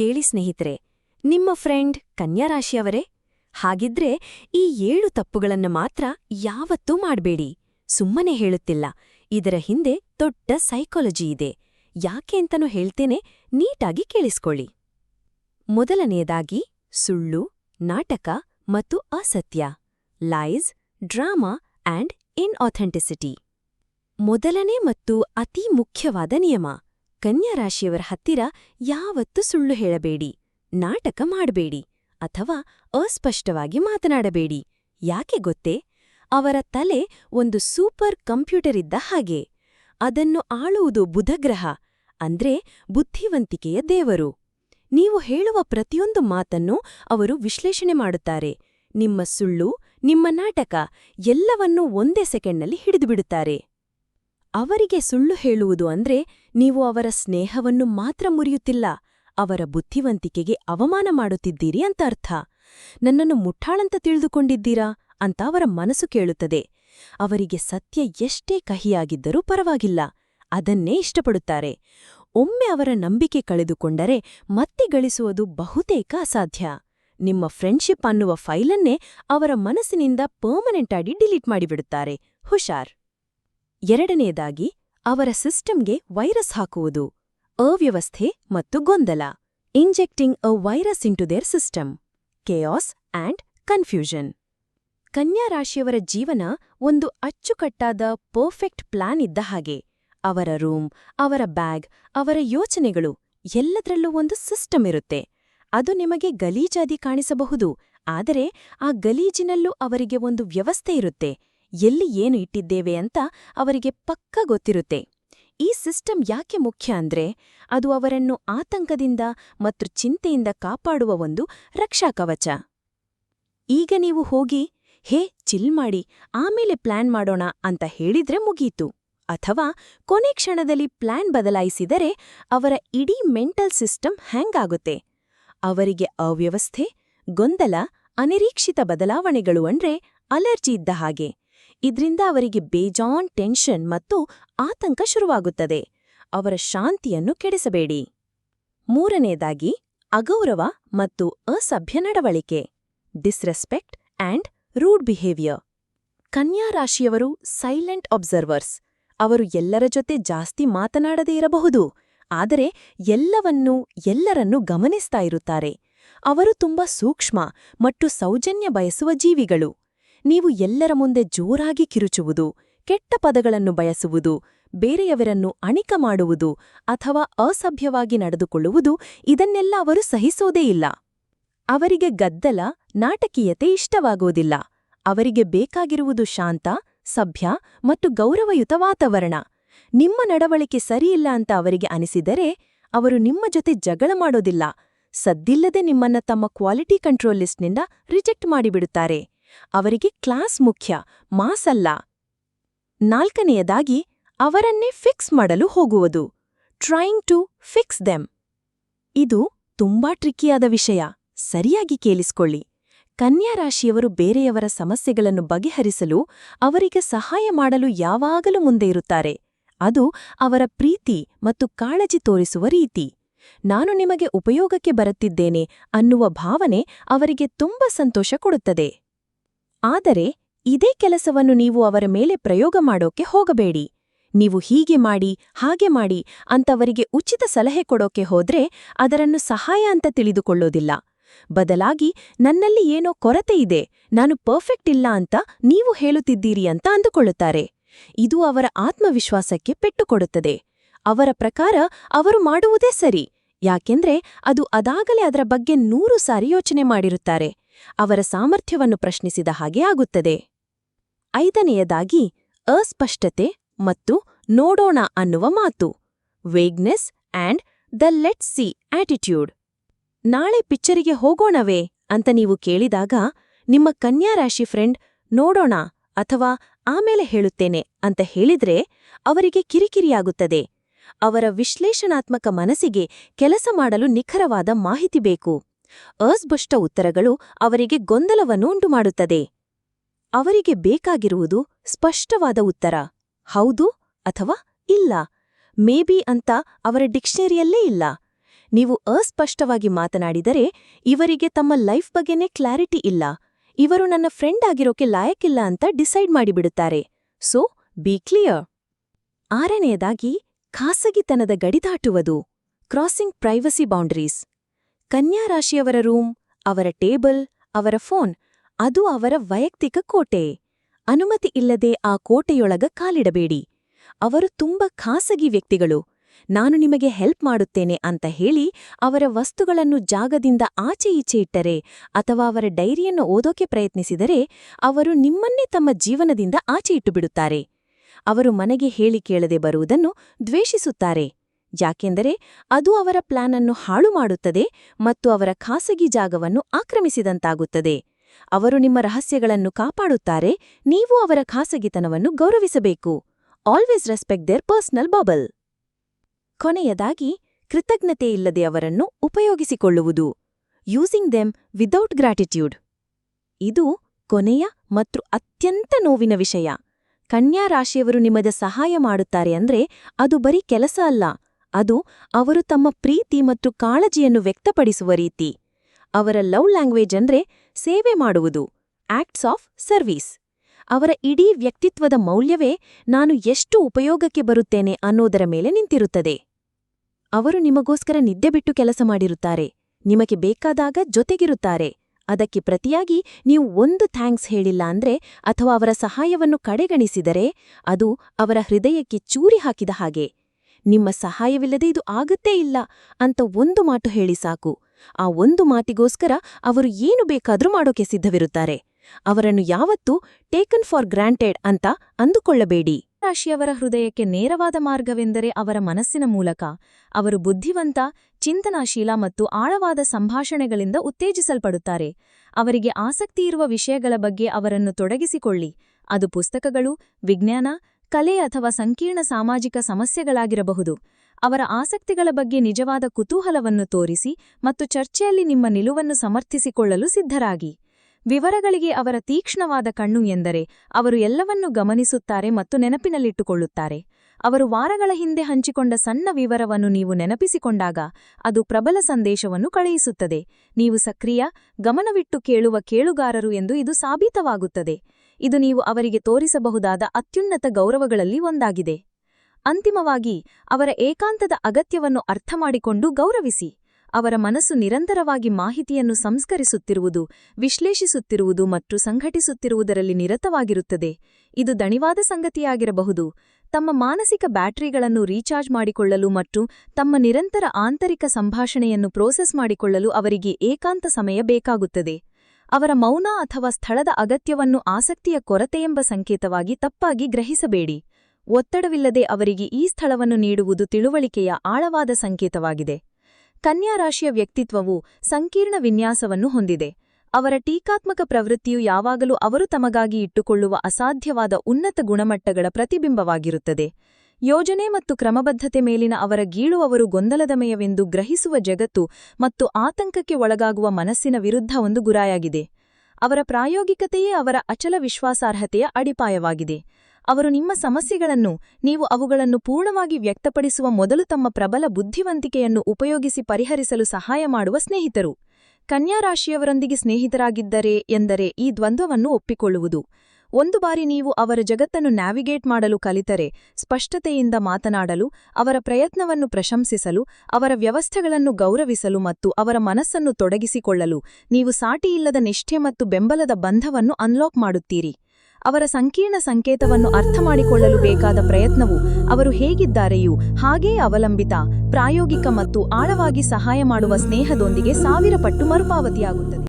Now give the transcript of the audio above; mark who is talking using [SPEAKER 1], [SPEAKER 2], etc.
[SPEAKER 1] ಕೇಳಿ ಸ್ನೇಹಿತರೆ, ನಿಮ್ಮ ಫ್ರೆಂಡ್ ಕನ್ಯಾರಾಶಿಯವರೇ ಹಾಗಿದ್ರೆ ಈ ಏಳು ತಪ್ಪುಗಳನ್ನು ಮಾತ್ರ ಯಾವತ್ತೂ ಮಾಡಬೇಡಿ. ಸುಮ್ಮನೆ ಹೇಳುತ್ತಿಲ್ಲ. ಇದರ ಹಿಂದೆ ದೊಡ್ಡ ಸೈಕಾಲಜಿ ಇದೆ. ಯಾಕೆ ಅಂತನೂ ಹೇಳ್ತೇನೆ, ನೀಟಾಗಿ ಕೇಳಿಸ್ಕೊಳ್ಳಿ. ಮೊದಲನೆಯದಾಗಿ ಸುಳ್ಳು, ನಾಟಕ ಮತ್ತು ಅಸತ್ಯ. ಲೈಸ್ ಡ್ರಾಮಾ ಆಂಡ್ ಇನ್ಆಥೆಂಟಿಸಿಟಿ ಮೊದಲನೇ ಮತ್ತು ಅತಿ ಮುಖ್ಯವಾದ ನಿಯಮ. ಕನ್ಯಾರಾಶಿಯವರ ಹತ್ತಿರ ಯಾವತ್ತೂ ಸುಳ್ಳು ಹೇಳಬೇಡಿ, ನಾಟಕ ಮಾಡಬೇಡಿ ಅಥವಾ ಅಸ್ಪಷ್ಟವಾಗಿ ಮಾತನಾಡಬೇಡಿ. ಯಾಕೆ ಗೊತ್ತೇ? ಅವರ ತಲೆ ಒಂದು ಸೂಪರ್ ಕಂಪ್ಯೂಟರ್ ಇದ್ದ ಹಾಗೆ. ಅದನ್ನು ಆಳುವುದು ಬುಧಗ್ರಹ, ಅಂದ್ರೆ ಬುದ್ಧಿವಂತಿಕೆಯ ದೇವರು. ನೀವು ಹೇಳುವ ಪ್ರತಿಯೊಂದು ಮಾತನ್ನು ಅವರು ವಿಶ್ಲೇಷಣೆ ಮಾಡುತ್ತಾರೆ. ನಿಮ್ಮ ಸುಳ್ಳು, ನಿಮ್ಮ ನಾಟಕ ಎಲ್ಲವನ್ನೂ ಒಂದೇ ಸೆಕೆಂಡ್ನಲ್ಲಿ ಹಿಡಿದುಬಿಡುತ್ತಾರೆ ಅವರಿಗೆ ಸುಳ್ಳು ಹೇಳುವುದು ಅಂದ್ರೆ ನೀವು ಅವರ ಸ್ನೇಹವನ್ನು ಮಾತ್ರ ಮುರಿಯುತ್ತಿಲ್ಲ, ಅವರ ಬುದ್ಧಿವಂತಿಕೆಗೆ ಅವಮಾನ ಮಾಡುತ್ತಿದ್ದೀರಿ ಅಂತ ಅರ್ಥ. ನನ್ನನ್ನು ಮುಠಾಳಂತ ತಿಳಿದುಕೊಂಡಿದ್ದೀರಾ ಅಂತ ಅವರ ಮನಸ್ಸು ಕೇಳುತ್ತದೆ. ಅವರಿಗೆ ಸತ್ಯ ಎಷ್ಟೇ ಕಹಿಯಾಗಿದ್ದರೂ ಪರವಾಗಿಲ್ಲ, ಅದನ್ನೇ ಇಷ್ಟಪಡುತ್ತಾರೆ. ಒಮ್ಮೆ ಅವರ ನಂಬಿಕೆ ಕಳೆದುಕೊಂಡರೆ ಮತ್ತೆ ಗಳಿಸುವುದು ಬಹುತೇಕ ಅಸಾಧ್ಯ. ನಿಮ್ಮ ಫ್ರೆಂಡ್ಶಿಪ್ ಅನ್ನುವ ಫೈಲನ್ನೇ ಅವರ ಮನಸ್ಸಿನಿಂದ ಪರ್ಮನೆಂಟ್ ಆಗಿ ಡಿಲೀಟ್ ಮಾಡಿಬಿಡುತ್ತಾರೆ. ಹುಷಾರ್. ಎರಡನೆಯದಾಗಿ ಅವರ ಸಿಸ್ಟಮ್ಗೆ ವೈರಸ್ ಹಾಕುವುದು, ಅವ್ಯವಸ್ಥೆ ಮತ್ತು ಗೊಂದಲ. Injecting a virus into their system chaos and confusion ಕನ್ಯಾ ರಾಶಿಯವರ ಜೀವನ ಒಂದು ಅಚ್ಚುಕಟ್ಟಾದ ಪರ್ಫೆಕ್ಟ್ ಪ್ಲಾನ್ ಇದ್ದ ಹಾಗೆ. ಅವರ ರೂಮ್, ಅವರ ಬ್ಯಾಗ್, ಅವರ ಯೋಚನೆಗಳು ಎಲ್ಲದರಲ್ಲೂ ಒಂದು ಸಿಸ್ಟಮ್ ಇರುತ್ತೆ. ಅದು ನಿಮಗೆ ಗಲೀಜಾದಿ ಕಾಣಿಸಬಹುದು, ಆದರೆ ಆ ಗಲೀಜಿನಲ್ಲೂ ಅವರಿಗೆ ಒಂದು ವ್ಯವಸ್ಥೆ ಇರುತ್ತೆ. ಎಲ್ಲಿ ಏನು ಇಟ್ಟಿದ್ದೇವೆ ಅಂತ ಅವರಿಗೆ ಪಕ್ಕ ಗೊತ್ತಿರುತ್ತೆ. ಈ ಸಿಸ್ಟಮ್ ಯಾಕೆ ಮುಖ್ಯ ಅಂದ್ರೆ, ಅದು ಅವರನ್ನು ಆತಂಕದಿಂದ ಮತ್ತು ಚಿಂತೆಯಿಂದ ಕಾಪಾಡುವ ಒಂದು ರಕ್ಷಾಕವಚ ಈಗ ನೀವು ಹೋಗಿ, ಹೇ, ಚಿಲ್ ಮಾಡಿ, ಆಮೇಲೆ ಪ್ಲಾನ್ ಮಾಡೋಣ ಅಂತ ಹೇಳಿದ್ರೆ ಮುಗೀತು. ಅಥವಾ, ಕೊನೆ ಕ್ಷಣದಲ್ಲಿ ಪ್ಲಾನ್ ಬದಲಾಯಿಸಿದರೆ ಅವರ ಇಡೀ ಮೆಂಟಲ್ ಸಿಸ್ಟಮ್ ಹ್ಯಾಂಗಾಗುತ್ತೆ. ಅವರಿಗೆ ಅವ್ಯವಸ್ಥೆ, ಗೊಂದಲ, ಅನಿರೀಕ್ಷಿತ ಬದಲಾವಣೆಗಳು ಅಂದ್ರೆ ಅಲರ್ಜಿ ಇದ್ದ ಹಾಗೆ. ಇದ್ರಿಂದ ಅವರಿಗೆ ಬೇಜಾನ್, ಟೆನ್ಷನ್ ಮತ್ತು ಆತಂಕ ಶುರುವಾಗುತ್ತದೆ. ಅವರ ಶಾಂತಿಯನ್ನು ಕೆಡಿಸಬೇಡಿ. ಮೂರನೆಯದಾಗಿ ಅಗೌರವ ಮತ್ತು ಅಸಭ್ಯ ನಡವಳಿಕೆ ಡಿಸ್ರೆಸ್ಪೆಕ್ಟ್ ಆಂಡ್ ರೂಡ್ ಬಿಹೇವಿಯರ್ ಕನ್ಯಾ ರಾಶಿಯವರು ಸೈಲೆಂಟ್ ಅಬ್ಸರ್ವರ್ಸ್ ಅವರು ಎಲ್ಲರ ಜೊತೆ ಜಾಸ್ತಿ ಮಾತನಾಡದೇ ಇರಬಹುದು. ಆದರೆ ಎಲ್ಲವನ್ನೂ, ಎಲ್ಲರನ್ನೂ ಗಮನಿಸ್ತಾ ಇರುತ್ತಾರೆ. ಅವರು ತುಂಬಾ ಸೂಕ್ಷ್ಮ ಮತ್ತು ಸೌಜನ್ಯ ಬಯಸುವ ಜೀವಿಗಳು. ನೀವು ಎಲ್ಲರ ಮುಂದೆ ಜೋರಾಗಿ ಕಿರುಚುವುದು, ಕೆಟ್ಟ ಪದಗಳನ್ನು ಬಯಸುವುದು, ಬೇರೆಯವರನ್ನು ಅಣಿಕ ಮಾಡುವುದು ಅಥವಾ ಅಸಭ್ಯವಾಗಿ ನಡೆದುಕೊಳ್ಳುವುದು ಇದನ್ನೆಲ್ಲ ಅವರು ಸಹಿಸೋದೇ ಇಲ್ಲ. ಅವರಿಗೆ ಗದ್ದಲ, ನಾಟಕೀಯತೆ ಇಷ್ಟವಾಗುವುದಿಲ್ಲ ಅವರಿಗೆ ಬೇಕಾಗಿರುವುದು ಶಾಂತ, ಸಭ್ಯ ಮತ್ತು ಗೌರವಯುತ ವಾತಾವರಣ. ನಿಮ್ಮ ನಡವಳಿಕೆ ಸರಿಯಿಲ್ಲ ಅಂತ ಅವರಿಗೆ ಅನಿಸಿದರೆ ಅವರು ನಿಮ್ಮ ಜೊತೆ ಜಗಳ ಮಾಡೋದಿಲ್ಲ. ಸದ್ದಿಲ್ಲದೆ ನಿಮ್ಮನ್ನ ತಮ್ಮ ಕ್ವಾಲಿಟಿ ಕಂಟ್ರೋಲ್ ಲಿಸ್ಟ್ನಿಂದ ರಿಜೆಕ್ಟ್ ಮಾಡಿಬಿಡುತ್ತಾರೆ. ಅವರಿಗೆ ಕ್ಲಾಸ್ ಮುಖ್ಯ, ಮಾಸಲ್ಲ. ನಾಲ್ಕನೆಯದಾಗಿ, ಅವರನ್ನೇ ಫಿಕ್ಸ್ ಮಾಡಲು ಹೋಗುವುದು ಟ್ರೈಂಗ್ ಟು ಫಿಕ್ಸ್ ದೆಮ್. ಇದು ತುಂಬಾ ಟ್ರಿಕ್ಕಿಯಾದ ವಿಷಯ, ಸರಿಯಾಗಿ ಕೇಳಿಸ್ಕೊಳ್ಳಿ. ಕನ್ಯಾರಾಶಿಯವರು ಬೇರೆಯವರ ಸಮಸ್ಯೆಗಳನ್ನು ಬಗೆಹರಿಸಲು ಅವರಿಗೆ ಸಹಾಯ ಮಾಡಲು ಯಾವಾಗಲೂ ಮುಂದೆ ಇರುತ್ತಾರೆ. ಅದು ಅವರ ಪ್ರೀತಿ ಮತ್ತು ಕಾಳಜಿ ತೋರಿಸುವ ರೀತಿ. ನಾನು ನಿಮಗೆ ಉಪಯೋಗಕ್ಕೆ ಬರುತ್ತಿದ್ದೇನೆ ಅನ್ನುವ ಭಾವನೆ ಅವರಿಗೆ ತುಂಬ ಸಂತೋಷ ಕೊಡುತ್ತದೆ. ಆದರೆ ಇದೇ ಕೆಲಸವನ್ನು ನೀವು ಅವರ ಮೇಲೆ ಪ್ರಯೋಗ ಮಾಡೋಕೆ ಹೋಗಬೇಡಿ. ನೀವು ಹೀಗೆ ಮಾಡಿ, ಹಾಗೆ ಮಾಡಿ ಅಂತವರಿಗೆ ಉಚಿತ ಸಲಹೆ ಕೊಡೋಕೆ ಹೋದ್ರೆ ಅದರನ್ನು ಸಹಾಯ ಅಂತ ತಿಳಿದುಕೊಳ್ಳೋದಿಲ್ಲ. ಬದಲಾಗಿ ನನ್ನಲ್ಲಿ ಏನೋ ಕೊರತೆ ಇದೆ, ನಾನು ಪರ್ಫೆಕ್ಟ್ ಇಲ್ಲ ಅಂತ ನೀವು ಹೇಳುತ್ತಿದ್ದೀರಿ ಅಂತ ಅಂದುಕೊಳ್ಳುತ್ತಾರೆ. ಇದು ಅವರ ಆತ್ಮವಿಶ್ವಾಸಕ್ಕೆ ಪೆಟ್ಟುಕೊಡುತ್ತದೆ. ಅವರ ಪ್ರಕಾರ ಅವರು ಮಾಡುವುದೇ ಸರಿ, ಯಾಕೆಂದ್ರೆ ಅದು ಅದಾಗಲೇ ಅದರ ಬಗ್ಗೆ ನೂರು ಸಾರಿ ಯೋಚನೆ ಮಾಡಿರುತ್ತಾರೆ. ಅವರ ಸಾಮರ್ಥ್ಯವನ್ನು ಪ್ರಶ್ನಿಸಿದ ಹಾಗೆ ಆಗುತ್ತದೆ. ಐದನೆಯದಾಗಿ, ಅಸ್ಪಷ್ಟತೆ ಮತ್ತು ನೋಡೋಣ ಅನ್ನುವ ಮಾತು. Vagueness and the let see attitude ನಾಳೆ ಪಿಚ್ಚರಿಗೆ ಹೋಗೋಣವೇ ಅಂತ ನೀವು ಕೇಳಿದಾಗ ನಿಮ್ಮ ಕನ್ಯಾರಾಶಿ ಫ್ರೆಂಡ್ ನೋಡೋಣ ಅಥವಾ ಆಮೇಲೆ ಹೇಳುತ್ತೇನೆ ಅಂತ ಹೇಳಿದ್ರೆ ಅವರಿಗೆ ಕಿರಿಕಿರಿಯಾಗುತ್ತದೆ. ಅವರ ವಿಶ್ಲೇಷಣಾತ್ಮಕ ಮನಸ್ಸಿಗೆ ಕೆಲಸ ಮಾಡಲು ನಿಖರವಾದ ಮಾಹಿತಿ ಬೇಕು. ಅಸ್ಪಷ್ಟ ಉತ್ತರಗಳು ಅವರಿಗೆ ಗೊಂದಲವನ್ನು ಉಂಟುಮಾಡುತ್ತದೆ ಅವರಿಗೆ ಬೇಕಾಗಿರುವುದು ಸ್ಪಷ್ಟವಾದ ಉತ್ತರ. ಹೌದು ಅಥವಾ ಇಲ್ಲ. ಮೇಬಿ ಅಂತ ಅವರ ಡಿಕ್ಷನರಿಯಲ್ಲೇ ಇಲ್ಲ.
[SPEAKER 2] ನೀವು ಅಸ್ಪಷ್ಟವಾಗಿ ಮಾತನಾಡಿದರೆ ಇವರಿಗೆ ತಮ್ಮ ಲೈಫ್ ಬಗ್ಗೆನೇ ಕ್ಲಾರಿಟಿ ಇಲ್ಲ. ಇವರು ನನ್ನ ಫ್ರೆಂಡ್ ಆಗಿರೋಕೆ ಲಾಯಕ್ಕಿಲ್ಲ ಅಂತ ಡಿಸೈಡ್ ಮಾಡಿಬಿಡುತ್ತಾರೆ. So, be clear. ಆರನೆಯದಾಗಿ, ಖಾಸಗಿತನದ ಗಡಿದಾಟುವುದು. Crossing privacy boundaries. ಕನ್ಯಾ ರಾಶಿಯವರ ರೂಮ್, ಅವರ ಟೇಬಲ್, ಅವರ ಫೋನ್, ಅದು ಅವರ ವೈಯಕ್ತಿಕ ಕೋಟೆ. ಅನುಮತಿ ಇಲ್ಲದೆ ಆ ಕೋಟೆಯೊಳಗ ಕಾಲಿಡಬೇಡಿ. ಅವರು ತುಂಬ ಖಾಸಗಿ ವ್ಯಕ್ತಿಗಳು. ನಾನು ನಿಮಗೆ ಹೆಲ್ಪ್ ಮಾಡುತ್ತೇನೆ ಅಂತ ಹೇಳಿ ಅವರ ವಸ್ತುಗಳನ್ನು ಜಾಗದಿಂದ ಆಚೆ ಈಚೆ ಇಟ್ಟರೆ ಅಥವಾ ಅವರ ಡೈರಿಯನ್ನು ಓದೋಕೆ ಪ್ರಯತ್ನಿಸಿದರೆ ಅವರು ನಿಮ್ಮನ್ನೇ ತಮ್ಮ ಜೀವನದಿಂದ ಆಚೆ ಇಟ್ಟುಬಿಡುತ್ತಾರೆ ಅವರು ಮನೆಗೆ ಹೇಳಿ ಕೇಳದೆ ಬರುವುದನ್ನು ದ್ವೇಷಿಸುತ್ತಾರೆ. ಯಾಕೆಂದರೆ ಅದು ಅವರ ಪ್ಲಾನ್ ಅನ್ನು ಹಾಳು ಮಾಡುತ್ತದೆ ಮತ್ತು ಅವರ ಖಾಸಗಿ ಜಾಗವನ್ನು ಆಕ್ರಮಿಸಿದಂತಾಗುತ್ತದೆ. ಅವರು ನಿಮ್ಮ ರಹಸ್ಯಗಳನ್ನು ಕಾಪಾಡುತ್ತಾರೆ, ನೀವು ಅವರ ಖಾಸಗಿತನವನ್ನು ಗೌರವಿಸಬೇಕು. Always respect their personal bubble ಕೊನೆಯದಾಗಿ ಕೃತಜ್ಞತೆಯಿಲ್ಲದೆ ಅವರನ್ನು ಉಪಯೋಗಿಸಿಕೊಳ್ಳುವುದು. ಯೂಸಿಂಗ್ ದೆಮ್ ವಿದೌಟ್ ಗ್ರಾಟಿಟ್ಯೂಡ್ ಇದು ಕೊನೆಯ ಮತ್ತು ಅತ್ಯಂತ ನೋವಿನ ವಿಷಯ. ಕನ್ಯಾ ರಾಶಿಯವರು ನಿಮಗೆ ಸಹಾಯ ಮಾಡುತ್ತಾರೆ ಅಂದ್ರೆ ಅದು ಬರೀ ಕೆಲಸ ಅಲ್ಲ. ಅದು ಅವರು ತಮ್ಮ ಪ್ರೀತಿ ಮತ್ತು ಕಾಳಜಿಯನ್ನು ವ್ಯಕ್ತಪಡಿಸುವ ರೀತಿ. ಅವರ ಲವ್ ಲ್ಯಾಂಗ್ವೇಜ್ ಅಂದ್ರೆ ಸೇವೆ ಮಾಡುವುದು, ಆಕ್ಟ್ಸ್ ಆಫ್ ಸರ್ವೀಸ್. ಅವರ ಇಡೀ ವ್ಯಕ್ತಿತ್ವದ ಮೌಲ್ಯವೇ ನಾನು ಎಷ್ಟು ಉಪಯೋಗಕ್ಕೆ ಬರುತ್ತೇನೆ ಅನ್ನೋದರ ಮೇಲೆ ನಿಂತಿರುತ್ತದೆ. ಅವರು ನಿಮಗೋಸ್ಕರ ನಿದ್ದೆ ಬಿಟ್ಟು ಕೆಲಸ ಮಾಡಿರುತ್ತಾರೆ, ನಿಮಗೆ ಬೇಕಾದಾಗ ಜೊತೆಗಿರುತ್ತಾರೆ. ಅದಕ್ಕೆ ಪ್ರತಿಯಾಗಿ ನೀವು ಒಂದು ಥ್ಯಾಂಕ್ಸ್ ಹೇಳಿಲ್ಲ ಅಂದ್ರೆ ಅಥವಾ ಅವರ ಸಹಾಯವನ್ನು ಕಡೆಗಣಿಸಿದರೆ ಅದು ಅವರ ಹೃದಯಕ್ಕೆ ಚೂರಿ ಹಾಕಿದ ಹಾಗೆ. ನಿಮ್ಮ ಸಹಾಯವಿಲ್ಲದೆ ಇದು ಆಗತ್ತೇ ಇಲ್ಲ ಅಂತ ಒಂದು ಮಾತು ಹೇಳಿ ಸಾಕು. ಆ ಒಂದು ಮಾತಿಗೋಸ್ಕರ ಅವರು ಏನು ಬೇಕಾದರೂ ಮಾಡೋಕೆ ಸಿದ್ಧವಿರುತ್ತಾರೆ. ಅವರನ್ನು ಯಾವತ್ತೂ ಟೇಕನ್ ಫಾರ್ ಗ್ರಾಂಟೆಡ್ ಅಂತ ಅಂದುಕೊಳ್ಳಬೇಡಿ. ರಾಶಿಯವರ ಹೃದಯಕ್ಕೆ ನೇರವಾದ ಮಾರ್ಗವೆಂದರೆ ಅವರ ಮನಸ್ಸಿನ ಮೂಲಕ. ಅವರು ಬುದ್ಧಿವಂತ, ಚಿಂತನಾಶೀಲ ಮತ್ತು ಆಳವಾದ ಸಂಭಾಷಣೆಗಳಿಂದ ಉತ್ತೇಜಿಸಲ್ಪಡುತ್ತಾರೆ. ಅವರಿಗೆ ಆಸಕ್ತಿಯಿರುವ ವಿಷಯಗಳ ಬಗ್ಗೆ ಅವರನ್ನು ತೊಡಗಿಸಿಕೊಳ್ಳಿ. ಅದು ಪುಸ್ತಕಗಳು, ವಿಜ್ಞಾನ ಕಲೆ ಅಥವಾ ಸಂಕೀರ್ಣ ಸಾಮಾಜಿಕ ಸಮಸ್ಯೆಗಳಾಗಿರಬಹುದು. ಅವರ ಆಸಕ್ತಿಗಳ ಬಗ್ಗೆ ನಿಜವಾದ ಕುತೂಹಲವನ್ನು ತೋರಿಸಿ ಮತ್ತು ಚರ್ಚೆಯಲ್ಲಿ ನಿಮ್ಮ ನಿಲುವನ್ನು ಸಮರ್ಥಿಸಿಕೊಳ್ಳಲು ಸಿದ್ಧರಾಗಿ. ವಿವರಗಳಿಗೆ ಅವರ ತೀಕ್ಷ್ಣವಾದ ಕಣ್ಣು ಎಂದರೆ ಅವರು ಎಲ್ಲವನ್ನೂ ಗಮನಿಸುತ್ತಾರೆ ಮತ್ತು ನೆನಪಿನಲ್ಲಿಟ್ಟುಕೊಳ್ಳುತ್ತಾರೆ. ಅವರು ವಾರಗಳ ಹಿಂದೆ ಹಂಚಿಕೊಂಡ ಸಣ್ಣ ವಿವರವನ್ನು ನೀವು ನೆನಪಿಸಿಕೊಂಡಾಗ ಅದು ಪ್ರಬಲ ಸಂದೇಶವನ್ನು ಕಳುಹಿಸುತ್ತದೆ. ನೀವು ಸಕ್ರಿಯ, ಗಮನವಿಟ್ಟು ಕೇಳುವ ಕೇಳುಗಾರರು ಎಂದು ಇದು ಸಾಬೀತವಾಗುತ್ತದೆ. ಇದು ನೀವು ಅವರಿಗೆ ತೋರಿಸಬಹುದಾದ ಅತ್ಯುನ್ನತ ಗೌರವಗಳಲ್ಲಿ ಒಂದಾಗಿದೆ. ಅಂತಿಮವಾಗಿ, ಅವರ ಏಕಾಂತದ ಅಗತ್ಯವನ್ನು ಅರ್ಥಮಾಡಿಕೊಂಡು ಗೌರವಿಸಿ, ಅವರ ಮನಸ್ಸು ನಿರಂತರವಾಗಿ ಮಾಹಿತಿಯನ್ನು ಸಂಸ್ಕರಿಸುತ್ತಿರುವುದು, ವಿಶ್ಲೇಷಿಸುತ್ತಿರುವುದು ಮತ್ತು ಸಂಘಟಿಸುತ್ತಿರುವುದರಲ್ಲಿ ನಿರತವಾಗಿರುತ್ತದೆ. ಇದು ದಣಿವಾದ ಸಂಗತಿಯಾಗಿರಬಹುದು. ತಮ್ಮ ಮಾನಸಿಕ ಬ್ಯಾಟರಿಗಳನ್ನು ರೀಚಾರ್ಜ್ ಮಾಡಿಕೊಳ್ಳಲು ಮತ್ತು ತಮ್ಮ ನಿರಂತರ ಆಂತರಿಕ ಸಂಭಾಷಣೆಯನ್ನು ಪ್ರೋಸೆಸ್ ಮಾಡಿಕೊಳ್ಳಲು ಅವರಿಗೆ ಏಕಾಂತ ಸಮಯ ಬೇಕಾಗುತ್ತದೆ. ಅವರ ಮೌನ ಅಥವಾ ಸ್ಥಳದ ಅಗತ್ಯವನ್ನು ಆಸಕ್ತಿಯ ಕೊರತೆಯೆಂಬ ಸಂಕೇತವಾಗಿ ತಪ್ಪಾಗಿ ಗ್ರಹಿಸಬೇಡಿ. ಒತ್ತಡವಿಲ್ಲದೆ ಅವರಿಗೆ ಈ ಸ್ಥಳವನ್ನು ನೀಡುವುದು ತಿಳುವಳಿಕೆಯ ಆಳವಾದ ಸಂಕೇತವಾಗಿದೆ. ಕನ್ಯಾ ರಾಶಿಯ ವ್ಯಕ್ತಿತ್ವವು ಸಂಕೀರ್ಣ ವಿನ್ಯಾಸವನ್ನು ಹೊಂದಿದೆ. ಅವರ ಟೀಕಾತ್ಮಕ ಪ್ರವೃತ್ತಿಯು ಯಾವಾಗಲೂ ಅವರು ತಮಗಾಗಿ ಇಟ್ಟುಕೊಳ್ಳುವ ಅಸಾಧ್ಯವಾದ ಉನ್ನತ ಗುಣಮಟ್ಟಗಳ ಪ್ರತಿಬಿಂಬವಾಗಿರುತ್ತದೆ. ಯೋಜನೆ ಮತ್ತು ಕ್ರಮಬದ್ಧತೆ ಮೇಲಿನ ಅವರ ಗೀಳುವವರು ಗೊಂದಲದಮಯವೆಂದು ಗ್ರಹಿಸುವ ಜಗತ್ತು ಮತ್ತು ಆತಂಕಕ್ಕೆ ಒಳಗಾಗುವ ಮನಸ್ಸಿನ ವಿರುದ್ಧ ಒಂದು ಗುರಾಯಾಗಿದೆ. ಅವರ ಪ್ರಾಯೋಗಿಕತೆಯೇ ಅವರ ಅಚಲ ವಿಶ್ವಾಸಾರ್ಹತೆಯ ಅಡಿಪಾಯವಾಗಿದೆ. ಅವರು ನಿಮ್ಮ ಸಮಸ್ಯೆಗಳನ್ನು, ನೀವು ಅವುಗಳನ್ನು ಪೂರ್ಣವಾಗಿ ವ್ಯಕ್ತಪಡಿಸುವ ಮೊದಲು ತಮ್ಮ ಪ್ರಬಲ ಬುದ್ಧಿವಂತಿಕೆಯನ್ನು ಉಪಯೋಗಿಸಿ ಪರಿಹರಿಸಲು ಸಹಾಯ ಮಾಡುವ ಸ್ನೇಹಿತರು. ಕನ್ಯಾರಾಶಿಯವರೊಂದಿಗೆ ಸ್ನೇಹಿತರಾಗಿದ್ದರೆ ಎಂದರೆ ಈ ದ್ವಂದ್ವವನ್ನು ಒಪ್ಪಿಕೊಳ್ಳುವುದು. ಒಂದು ಬಾರಿ ನೀವು ಅವರ ಜಗತ್ತನ್ನು ನ್ಯಾವಿಗೇಟ್ ಮಾಡಲು ಕಲಿತರೆ, ಸ್ಪಷ್ಟತೆಯಿಂದ ಮಾತನಾಡಲು, ಅವರ ಪ್ರಯತ್ನವನ್ನು ಪ್ರಶಂಸಿಸಲು, ಅವರ ವ್ಯವಸ್ಥೆಗಳನ್ನು ಗೌರವಿಸಲು ಮತ್ತು ಅವರ ಮನಸ್ಸನ್ನು ತೊಡಗಿಸಿಕೊಳ್ಳಲು ನೀವು ಸಾಟಿಯಿಲ್ಲದ ನಿಷ್ಠೆ ಮತ್ತು ಬೆಂಬಲದ ಬಂಧವನ್ನು ಅನ್ಲಾಕ್ ಮಾಡುತ್ತೀರಿ. ಅವರ ಸಂಕೀರ್ಣ ಸಂಕೇತವನ್ನು ಅರ್ಥಮಾಡಿಕೊಳ್ಳಲು ಬೇಕಾದ ಪ್ರಯತ್ನವು ಅವರು ಹೇಗಿದ್ದಾರೆಯೂ ಹಾಗೇ ಅವಲಂಬಿತ, ಪ್ರಾಯೋಗಿಕ ಮತ್ತು ಆಳವಾಗಿ ಸಹಾಯ ಮಾಡುವ ಸ್ನೇಹದೊಂದಿಗೆ ಸಾವಿರ ಪಟ್ಟು ಮರುಪಾವತಿಯಾಗುತ್ತದೆ.